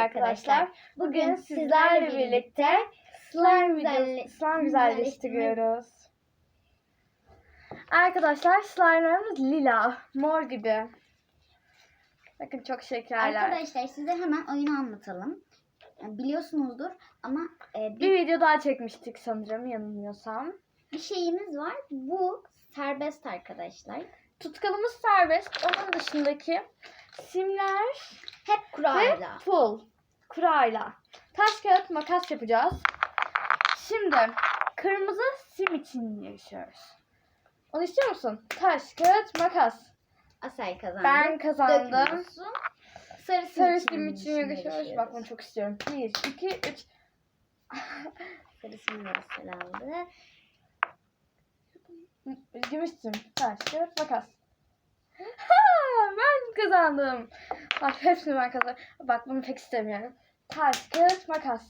arkadaşlar. Bugün sizlerle birlikte slime videosu, slime güzelleştiriyoruz. Arkadaşlar slime'larımız lila, mor gibi. Bakın çok şekerler. Arkadaşlar size hemen oyunu anlatalım. Biliyorsunuzdur ama e, Bir bir, video daha çekmiştik sanırım yanılmıyorsam. bir şeyimiz var. Bu serbest arkadaşlar. Tutkalımız serbest. Onun dışındaki simler Hep ve kurayla. full kurayla. Taş kağıt makas yapacağız. Şimdi kırmızı sim için yarışıyoruz. Onu istiyor musun? Taş kağıt makas. Asel kazandı. Ben kazandım. Sarı sim Sarı sim için yarışıyoruz. Bak bunu çok istiyorum. Bir, iki, üç. Sarı sim de Asel aldı. Gümüş sim. Taş kağıt makas. Ha, ben kazandım. Bak hepsini kazandım. Bak bunu pek istemiyorum. Taş kağıt makas.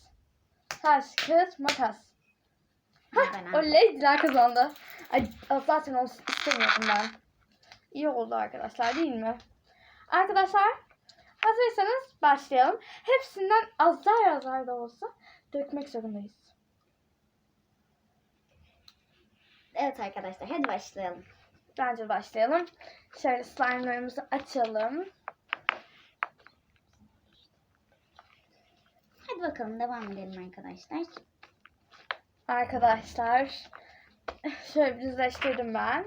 Taş kağıt makas. Aldım. Oley Dilan kazandı. Ay zaten onu istemiyordum ben. İyi oldu arkadaşlar değil mi? Arkadaşlar hazırsanız başlayalım. Hepsinden azar azar da olsa dökmek zorundayız. Evet arkadaşlar hadi başlayalım. Bence başlayalım. Şöyle slime'larımızı açalım. Hadi bakalım devam edelim arkadaşlar. Arkadaşlar şöyle bir düzleştirdim ben.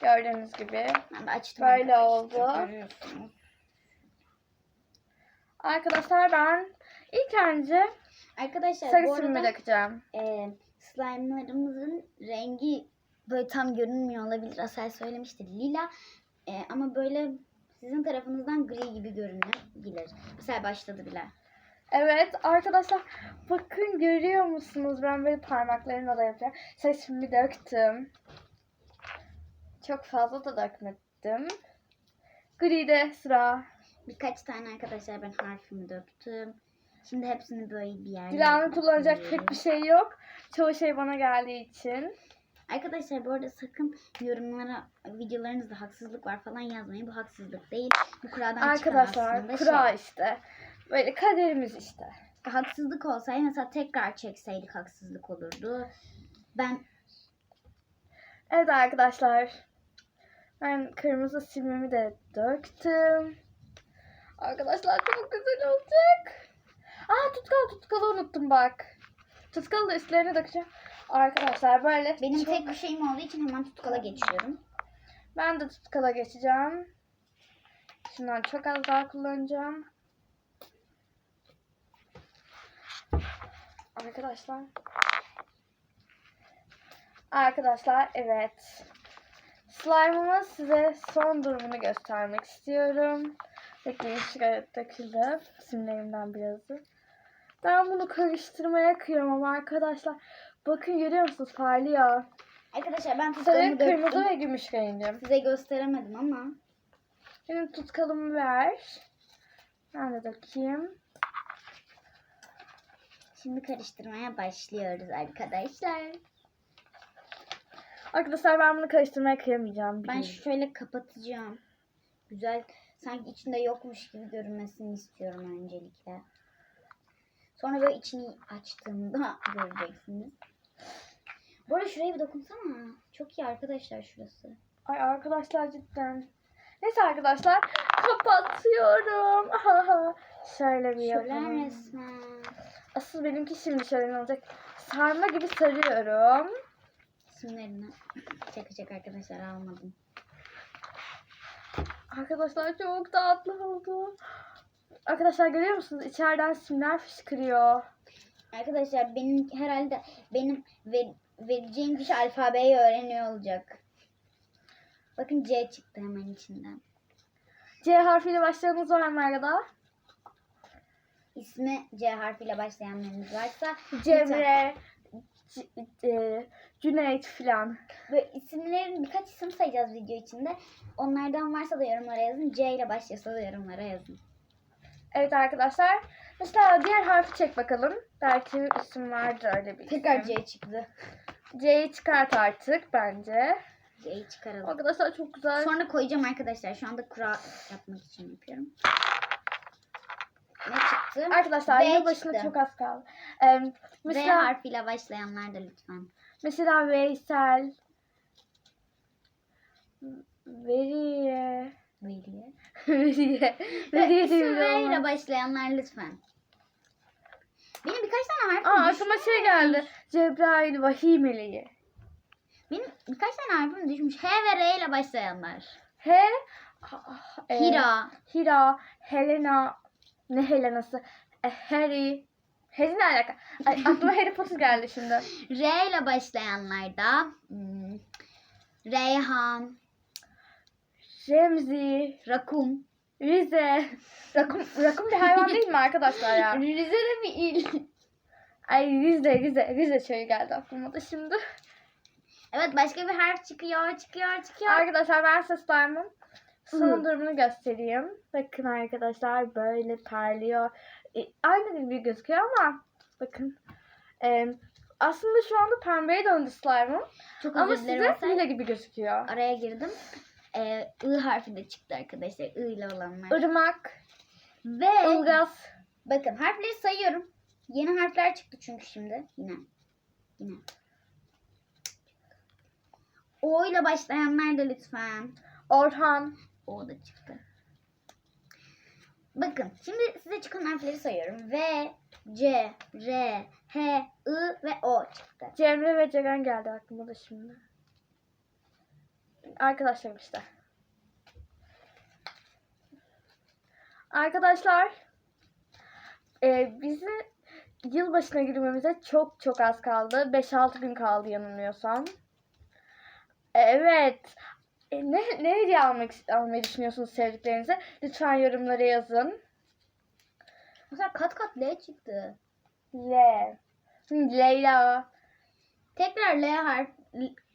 Gördüğünüz gibi. Ben de açtım. Böyle oldu. Arkadaşlar ben ilk önce Arkadaşlar bu sarı simimi arada dökeceğim. e, slime'larımızın rengi böyle tam görünmüyor olabilir. Asel söylemişti lila. E, ama böyle sizin tarafınızdan gri gibi görünebilir. Mesela başladı bile. Evet arkadaşlar bakın görüyor musunuz? Ben böyle parmaklarımla da yapıyorum. Saçımı döktüm. Çok fazla da dökmedim. Gri'de sıra. Birkaç tane arkadaşlar ben harfimi döktüm. Şimdi hepsini böyle bir yerde Dilan'ın kullanacak pek bir şey yok. Çoğu şey bana geldiği için. Arkadaşlar bu arada sakın yorumlara videolarınızda haksızlık var falan yazmayın. Bu haksızlık değil. Bu kuradan çıkan Arkadaşlar aslında kura şey. işte. Böyle kaderimiz işte. Haksızlık olsaydı mesela tekrar çekseydik haksızlık olurdu. Ben Evet arkadaşlar. Ben kırmızı simimi de döktüm. Arkadaşlar çok güzel olacak. Aa tutkal tutkalı unuttum bak. Tutkalı da üstlerine dökeceğim. Arkadaşlar böyle. benim çok- tek bir şeyim olduğu için hemen tutkala geçiyorum. Ben de tutkala geçeceğim. Şundan çok az daha kullanacağım. Arkadaşlar. Arkadaşlar evet. Slime'ımın size son durumunu göstermek istiyorum. Bekleyin şuraya döküldü. Simlerimden birazı. Ben bunu karıştırmaya kıyamam arkadaşlar. Bakın görüyor musunuz parlıyor. Arkadaşlar ben Sarı, tutkalımı kırmızı döktüm. ve gümüş rengi. Size gösteremedim ama. Benim tutkalımı ver. Ben de dökeyim. Şimdi karıştırmaya başlıyoruz arkadaşlar. Arkadaşlar ben bunu karıştırmaya kıyamayacağım. Ben şöyle kapatacağım. Güzel sanki içinde yokmuş gibi görünmesini istiyorum öncelikle. Sonra böyle içini açtığımda göreceksiniz. Bu arada şuraya bir dokunsana. Çok iyi arkadaşlar şurası. Ay arkadaşlar cidden. Neyse arkadaşlar kapatıyorum. Şöyle bir yapalım. resmen. Asıl benimki şimdi şöyle olacak. Sarma gibi sarıyorum. İsimlerini çakacak arkadaşlar almadım. Arkadaşlar çok tatlı oldu. Arkadaşlar görüyor musunuz? İçeriden simler fışkırıyor. Arkadaşlar benim herhalde benim ver, vereceğim kişi alfabeyi öğreniyor olacak. Bakın C çıktı hemen içinden. C harfiyle başlayanınız var mı arada? İsmi C harfiyle başlayanlarınız varsa Cemre, C- e, Cüneyt filan. Böyle isimlerin birkaç isim sayacağız video içinde. Onlardan varsa da yorumlara yazın. C ile başlasa da yorumlara yazın. Evet arkadaşlar. Mesela diğer harfi çek bakalım. Belki isim vardır öyle bir Tekrar isim. C çıktı. C'yi çıkart artık bence. C'yi çıkaralım. Arkadaşlar çok güzel. Sonra koyacağım arkadaşlar. Şu anda kura yapmak için yapıyorum. Ne çıktı? Çıktı. Arkadaşlar V yılbaşına çıktı. çok az kaldı. Ee, V mesela, harfiyle başlayanlar da lütfen. mesela Veysel. Veriye. Veriye. Veriye. Ve Veriye diye V ile başlayanlar lütfen. Benim birkaç tane harfim Aa aklıma şey geldi. Cebrail Vahiy Meleği. Benim birkaç tane harfim düşmüş. H ve R ile başlayanlar. He. ah, e, Hira. Hira. Helena. Ne Helena'sı? E, Harry. Harry ne alaka? Ay, aklıma Harry Potter geldi şimdi. R ile başlayanlar da hmm, Reyhan, Remzi. Rakun. Rize. Rakım, rakım bir hayvan değil mi arkadaşlar ya? Rize'de bir il. Ay Rize, Rize, Rize çayı geldi aklıma da şimdi. Evet başka bir harf çıkıyor, çıkıyor, çıkıyor. Arkadaşlar ben ses slime'ın son durumunu göstereyim. Bakın arkadaşlar böyle parlıyor. E, aynı gibi gözüküyor ama bakın. E, aslında şu anda pembeye döndü slime'ım. Çok Ama özür dilerim. size Hasan. lila gibi gözüküyor. Araya girdim. Ee, I harfi de çıktı arkadaşlar. I ile olanlar. Irmak, Ve Ilgaz, bakın harfleri sayıyorum. Yeni harfler çıktı çünkü şimdi. Yine. Yine. O ile başlayanlar da lütfen. Orhan, O da çıktı. Bakın şimdi size çıkan harfleri sayıyorum. V, C, R, H, I ve O çıktı. Cemre ve Ceren geldi aklıma da şimdi. Arkadaşlarım işte. Arkadaşlar e, bizim yılbaşına girmemize çok çok az kaldı. 5-6 gün kaldı yanılmıyorsam. Evet. E, ne, ne hediye almak, almayı düşünüyorsunuz sevdiklerinize? Lütfen yorumlara yazın. Mesela kat kat L çıktı. L. Leyla. Tekrar L harf.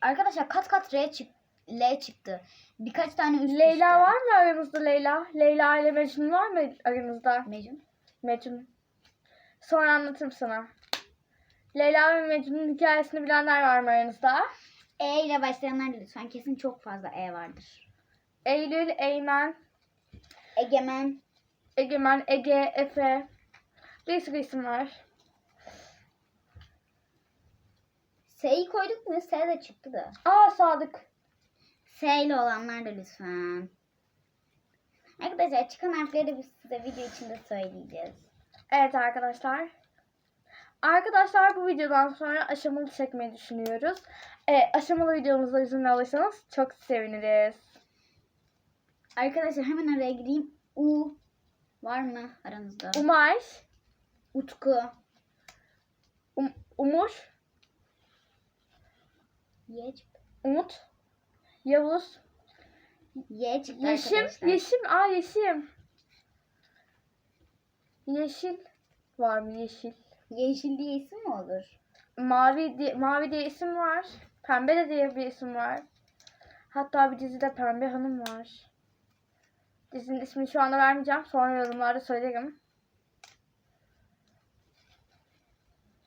Arkadaşlar kat kat R çık L çıktı. Birkaç tane üst Leyla üste. var mı aranızda Leyla? Leyla ile Mecnun var mı aranızda? Mecnun. Mecnun. Sonra anlatırım sana. Leyla ve Mecnun'un hikayesini bilenler var mı aranızda? E ile başlayanlar lütfen. Kesin çok fazla E vardır. Eylül, Eymen, Egemen. Egemen, Ege, Efe. Bir sürü isim var. S'yi koyduk mu? S de çıktı da. Aa Sadık. S ile olanlar da lütfen. Arkadaşlar çıkan harfleri biz size video içinde söyleyeceğiz. Evet arkadaşlar. Arkadaşlar bu videodan sonra aşamalı çekmeyi düşünüyoruz. E, aşamalı videomuzda izin alırsanız çok seviniriz. Arkadaşlar hemen araya gireyim. U var mı aranızda? Umay, Utku. um, Umur, Y çıktı. Umut, Yavuz, Y çıktı Yeşim, arkadaşlar. Yeşim, aa Yeşim. Yeşil var mı Yeşil? Yeşil diye isim mi olur? Mavi diye, mavi diye isim var. Pembe de diye bir isim var. Hatta bir dizide Pembe Hanım var. Dizinin ismini şu anda vermeyeceğim. Sonra yorumlarda söylerim.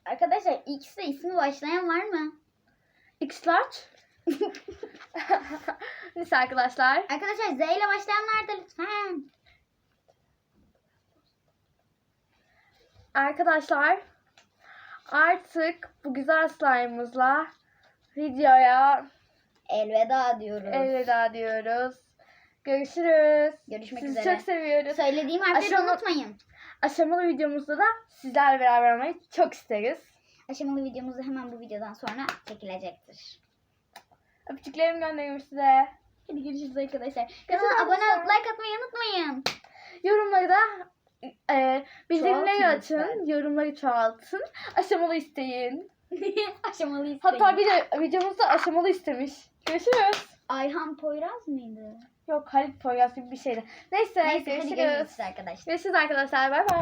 Arkadaşlar de ismi başlayan var mı? X-Large. Neyse arkadaşlar. Arkadaşlar Z ile başlayanlar da lütfen. Arkadaşlar artık bu güzel slime'ımızla videoya Elveda diyoruz. elveda diyoruz. Görüşürüz. Görüşmek Sizi üzere. çok seviyoruz. Söylediğim harfleri Aşama- unutmayın. Aşamalı videomuzda da sizlerle beraber olmayı çok isteriz. Aşamalı videomuz da hemen bu videodan sonra çekilecektir. Öpücüklerimi gönderiyorum size. Hadi görüşürüz arkadaşlar. Kanala abone olup like atmayı unutmayın. Yorumları da e, açın. lütfen. Yorumları çoğaltın. Aşamalı isteyin. Aşamalı isteyin. Hatta video, videomuzda aşamalı istemiş. Görüşürüz. Ayhan Poyraz mıydı? Yok Halit Poyraz gibi bir şeydi. Neyse, Neyse hadi görüşürüz. görüşürüz arkadaşlar. Görüşürüz arkadaşlar. Bay bay.